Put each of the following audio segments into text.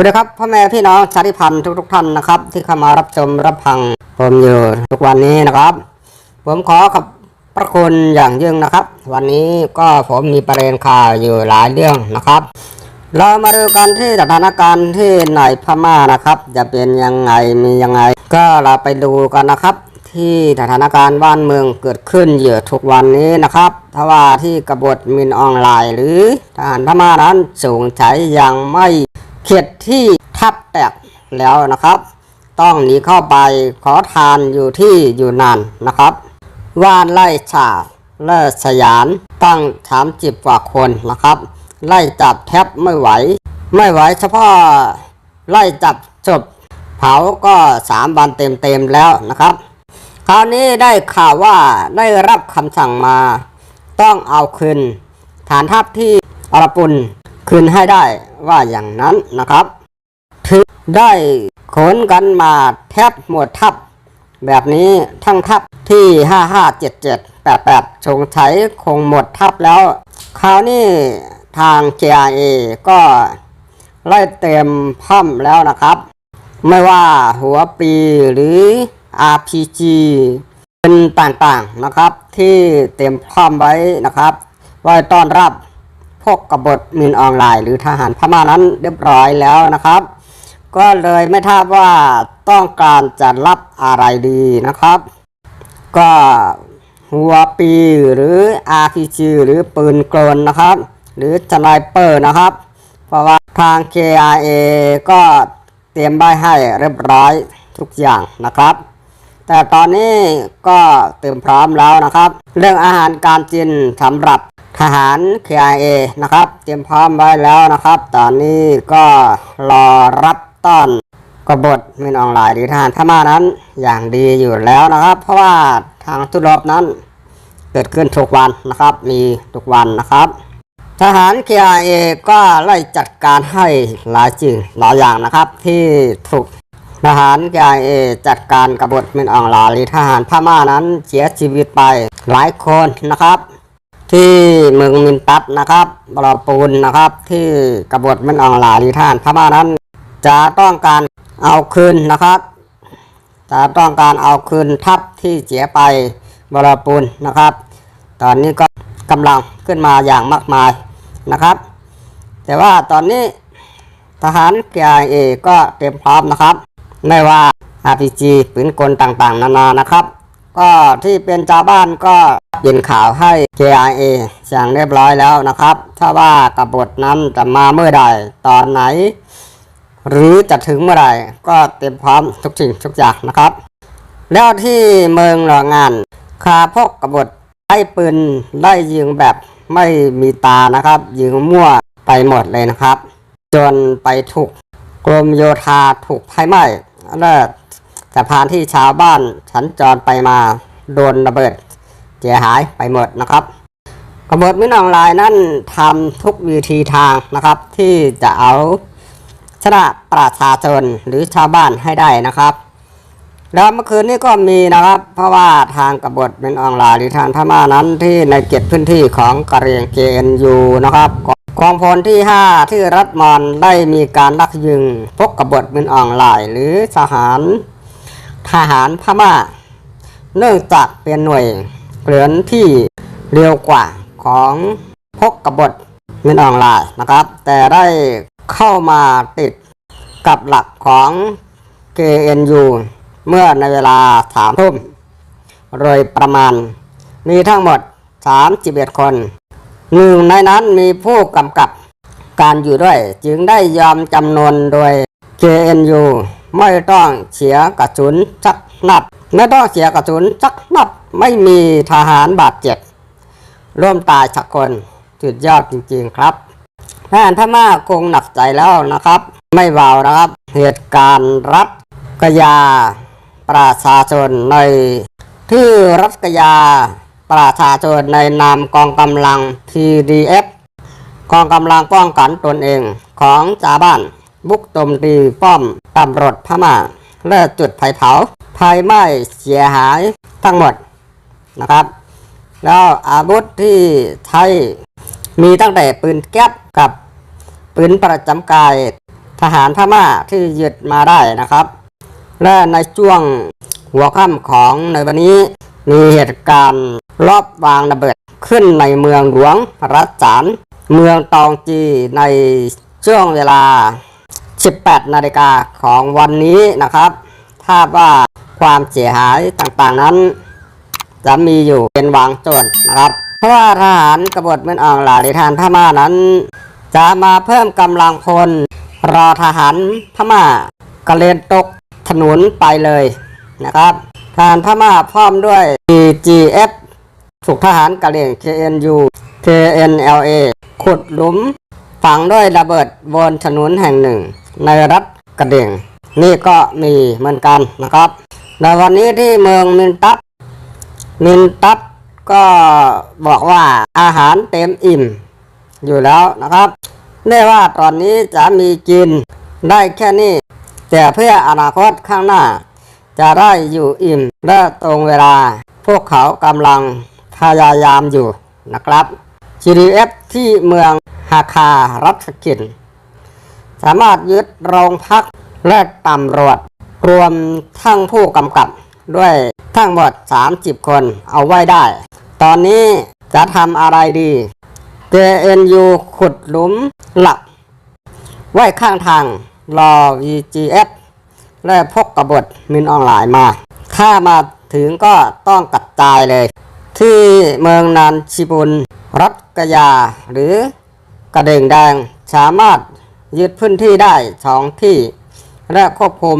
วัสดีครับพ่อแม่พี่น้องชาติพันธุ์ทุกๆท่านนะครับ ที่เข้ามารับชมรับฟังผมอยู่ทุกวันนี้นะครับ ผมขอขอบพระคุณอย่างยิ่งนะครับ วันนี้ก็ผมมีประเด็นข่าวอยู่หลายเรื่องนะครับ เรามาดูกันที่สถานการณ์ที่ในพม่านะครับ จะเป็นยังไงมียังไง ก็เราไปดูกันนะครับ ที่สถานการณ์บ้านเมืองเกิดขึ้นอยู่ทุกวันนี้นะครับทว่าที่กบฏมินออนไลน์ หรือทหารพม่านั้นสูงใช้ยังไม่ เข็ดที่ทับแตกแล้วนะครับ ต้องหนีเข้าไปขอทานอยู่ที่อยู่นานนะครับ ว่านไล่ฉาเลิศสยานตั้งสามจิบกว่าคนนะครับ ไล่จับแทบไม่ไหว ไม่ไหวเฉพาะไล่จับศพเผาก็สามวันเต็มๆแล้วนะครับ คราวนี้ได้ข่าวว่าได้รับคำสั่งมา ต้องเอาคืนฐานทัพที่อรปุน คืนให้ได้ว่าอย่างนั้นนะครับถึงได้ขนกันมาแทบหมดทัพแบบนี้ทั้งทัพที่ 557788 ชงใช้คงหมดทัพแล้ว คราวนี้ทาง JRA ก็ไล่เต็มพ่อมแล้วนะครับ ไม่ว่าหัวปีหรือ RPG เป็นต่างๆนะครับที่เต็มพร้อมไว้นะครับ ไว้ต้อนรับ กกบฏมินออนไลน์ หรือทหารพม่านั้นเรียบร้อยแล้วนะครับ ก็เลยไม่ทราบว่าต้องการจะรับอะไรดีนะครับ ก็หัวปีหรือ RPG หรือปืนกลนะครับ หรือสไนเปอร์นะครับ เพราะว่าทาง KIA ก็เตรียมใบให้เรียบร้อยทุกอย่างนะครับ แต่ตอนนี้ก็เตรียมพร้อมแล้วนะครับ เรื่องอาหารการกินสำหรับ ทหาร KIA นะครับ เตรียมพร้อมไว้แล้วนะครับ ตอนนี้ก็รอรับต้อนกบฏมินออนไลน์หรือทหารพม่านั้นอย่างดีอยู่แล้วนะครับ เพราะว่าทางทุรบนั้นเกิดขึ้นทุกวันนะครับ มีทุกวันนะครับ ทหาร KIA ก็ไล่จัดการให้หลายจริงหลายอย่างนะครับ ที่ถูกทหาร KIA จัดการกบฏมินออนไลน์หรือทหารพม่านั้นเสียชีวิตไปหลายคนนะครับ ที่เมืองมินตัดนะครับบรปูนนะครับ ที่กบฏมินออนไลน์หรือทหารพม่านั้น จะต้องการเอาคืนนะครับจะต้องการเอาคืนทัพที่เสียไปบรปูนนะครับ ตอนนี้ก็กำลังขึ้นมาอย่างมากมายนะครับ แต่ว่าตอนนี้ทหาร KIA ก็เตรียมพร้อมนะครับ ไม่ว่า RPG ปืนกลต่างๆ นานานะครับ ก็ที่เป็นชาวบ้านก็ยินข่าวให้ KIA อย่างเรียบร้อยแล้วนะครับ ถ้าว่ากบฏนั้นจะมาเมื่อใดตอนไหน หรือจะถึงเมื่อไหร่ก็เตรียมพร้อมทุกสิ่งทุกอย่างนะครับ แล้วที่เมืองหลองานคาพกกบฏไล่ปืนไล่ยิงแบบไม่มีตานะครับ ยิงมั่วไปหมดเลยนะครับ จนไปถูกกรมโยธาถูกไฟไหม้และ สะพานที่ชาวบ้านสัญจรไปมาโดนระเบิดเสียหายไปหมดนะครับกบฏมินออนไลน์นั่นทำทุกวิธีทางนะครับ ที่จะเอาชนะประชาชนหรือชาวบ้านให้ได้นะครับ แล้วเมื่อคืนนี้ก็มีนะครับ เพราะว่าทางกบฏเป็นออนไลน์หรือทางพม่านั้นที่ในเขตพื้นที่ของกะเรียงเกนยูนะครับกองพลที่ 5 ที่รัฐมอนได้มีการลักยิงพวกกบฏเป็นออนไลน์หรือทหาร ทหารพม่า เนื่องจากเป็นหน่วยเปลือนที่เร็วกว่าของพกกบฏเป็นออนไลน์นะครับ แต่ได้เข้ามาติดกับหลักของ KNU เมื่อในเวลาสามทุ่มโดยประมาณมีทั้งหมด 31 คนหนึ่งในนั้นมีผู้กำกับการอยู่ด้วย จึงได้ยอมจำนวนโดย KNU ไม่ต้องเสียกระสุนสักนัดไม่ต้องเสียกระสุนสักนัดไม่มีทหารบาดเจ็บร่วมตายสักคนสุดยอดจริงๆครับทหารพม่าคงหนักใจแล้วนะครับ ไม่เบานะครับ เหตุการณ์รัฐกยาประชาชนในที่รัฐกยาประชาชนในนามกองกำลัง TDF กองกำลังป้องกันตนเองของชาวบ้านบุกโจมตีป้อม ตำรวจพม่าเลิกจุดไฟเผาไฟไหม้เสียหายทั้งหมดนะครับ แล้วอาวุธที่ใช้มีตั้งแต่ปืนแก๊ปกับปืนประจำกายทหารพม่าที่ยึดมาได้นะครับ และในช่วงหัวค่ำของในวันนี้มีเหตุการณ์รอบวางระเบิดขึ้นในเมืองหลวงรัชฉานเมืองตองจีในช่วงเวลา 18 นาฬิกาของวันนี้นะครับถ้าว่าความเสียหายต่างๆนั้น จะมีอยู่เป็นวางจนนะครับ เพราะว่าทหารกบฏเมืองอ่องหลาดิทานพม่านั้น จะมาเพิ่มกำลังพล รอทหารพม่ากระเลนตกถนนไปเลยนะครับทหารพม่าพร้อมด้วย GF ถูกทหารกะเหรี่ยง KNU KNLA ขุดหลุม ฝังด้วยระเบิดบนถนนแห่งหนึ่ง ในรัฐกระเหรี่ยงนี่ก็มีเหมือนกันนะครับในวันนี้ที่เมืองมินตับมินตับก็บอกว่าอาหารเต็มอิ่ม อยู่แล้วนะครับไม่ว่าตอนนี้จะมีกินได้แค่นี้ แต่เพื่ออนาคตข้างหน้า จะได้อยู่อิ่มและตรงเวลา พวกเขากำลังพยายามอยู่นะครับ GDF ที่เมืองฮาคารัชกิน สามารถยึดโรงพักและตำรวจ รวมทั้งผู้กำกับ ด้วยทั้งหมด 30 คนเอาไว้ได้ ตอนนี้จะทำอะไรดี JNU ขุดหลุมหลัก ไว้ข้างทางรอ VGF และพกกบฏมินออนไลน์มา ถ้ามาถึงก็ต้องกระจายเลย ที่เมืองนานชิบุน รัฐกยาหรือกระเด่งแดงสามารถ ยึดพื้นที่ได้สองที่ และควบคุม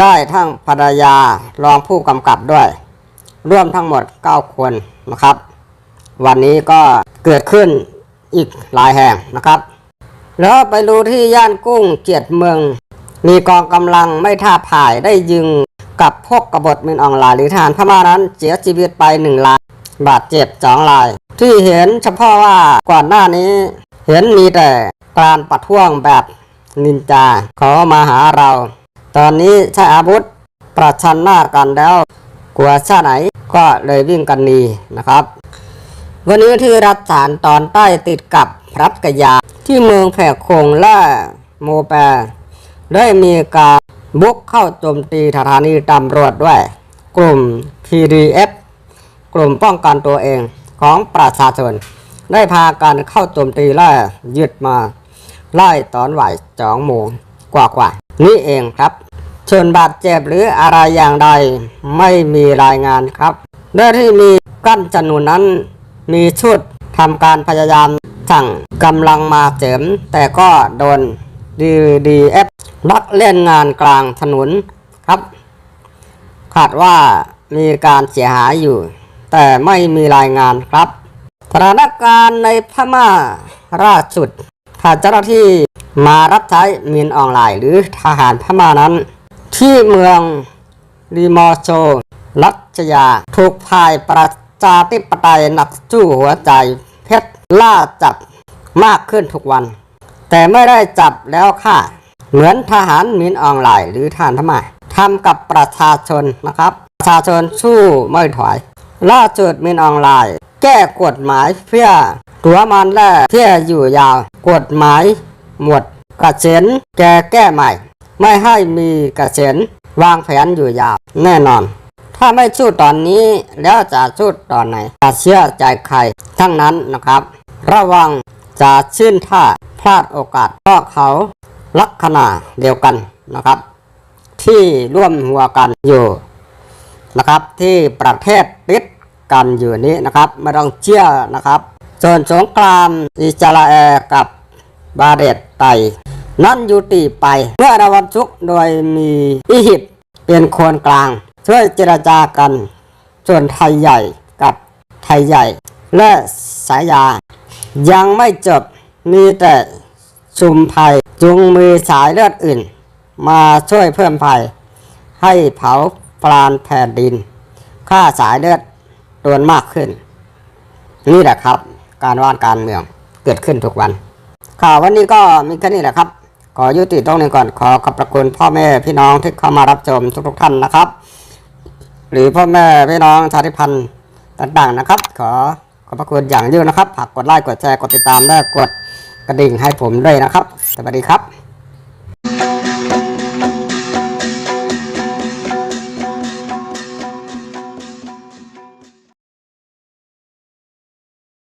ได้ทั้งภรรยารองผู้กำกับด้วย ร่วมทั้งหมด 9 คนนะครับ วันนี้ก็เกิดขึ้นอีกหลายแห่งนะครับ แล้วไปดูที่ย่านกุ้งเกียรติเมือง มีกองกำลังไม่ท่าผายได้ยิงกับพวกกบฏมินอองหลายหรือทหารพม่านั้นเสียชีวิตไปหนึ่งราย บาดเจ็บสองราย ที่เห็นเฉพาะว่าก่อนหน้านี้ เห็นมีแต่ การประท้วงแบบนินจาเขอมาหาเรา ตอนนี้ใช้อาวุธประชันหน้ากันแล้วกลัวชาติไหนก็เลยวิ่งกันหนีนะครับ วันนี้ที่รัฐฐานตอนใต้ติดกับรัฐกยา ที่เมืองแผกคงและโมแปได้มีการบุกเข้าโจมตีสถานีตำรวจด้วย กลุ่ม PDF กลุ่มป้องกันตัวเองของประชาชนได้พากันเข้าโจมตีและยึดมา ไล่ตอนไหวสองโมงกว่ากว่าๆนี่เองครับส่วนบาดเจ็บหรืออะไรอย่างใดไม่มีรายงานครับและที่มีกั้นจนวนนั้นมีชุดทำการพยายามสั่งกำลังมาเสริมแต่ก็โดน DDF ลักเล่นงานกลางถนนครับคาดว่ามีการเสียหายอยู่ แต่ไม่มีรายงานครับสถานการณ์ในพม่าล่าสุด ถ้าเจ้าหน้าที่มารับใช้มินออนไลน์ หรือทหารพม่านั้น ที่เมืองรีมอโช รัชยา ถูกพายประชาธิปไตยหนักสู้หัวใจ เพชรล่าจับมากขึ้นทุกวัน แต่ไม่ได้จับแล้วค่ะ เหมือนทหารมินออนไลน์ หรือทหารพม่าทำกับประชาชนนะครับ ประชาชนสู้ไม่ถอยล่าสุดมินออนไลน์ แก้กฎหมายเพื่อตัวมันและเพื่ออยู่ยาว กฎหมายหมดกระเซ็นแก้แก้ใหม่ ไม่ให้มีกระเซ็นวางแผนอยู่ยาวแน่นอน ถ้าไม่สู้ตอนนี้แล้วจะสู้ตอนไหนจะเชื่อใจใครทั้งนั้นนะครับ ระวังจะชื่นท่าพลาดโอกาสเพราะเขาลักษณะเดียวกันนะครับ ที่ร่วมหัวกันอยู่นะครับที่ประเทศติด กันอยู่นี้นะครับไม่ต้องเชื่อนะครับ ส่วนสงครามอิสราเอลกับบาเรตไตนั้นยุติไป เมื่อในวันศุกโดยมีอียิปต์เป็นคนกลาง ช่วยเจรจากัน ส่วนไทยใหญ่กับไทยใหญ่ และสายา ยังไม่จบมีแต่ชุมภัยจุงมือสายเลือดอื่น มาช่วยเพิ่มภัย ให้เผาปราณแผ่นดินค่าสายเลือด โดนมากขึ้น นี่แหละครับ การว่านการเมืองเกิดขึ้นทุกวัน ข่าววันนี้ก็มีแค่นี้แหละครับ ขอยุติตรงนี้ก่อนขอขอบพระคุณพ่อแม่พี่น้องที่เข้ามารับชมทุก ๆ ท่านนะครับ หรือพ่อแม่พี่น้องชาติพันธุ์ต่างๆนะครับ ขอขอบพระคุณอย่างยิ่งนะครับฝากกดไลค์กดแชร์กดติดตามและกดกระดิ่งให้ผมด้วยนะครับ สวัสดีครับ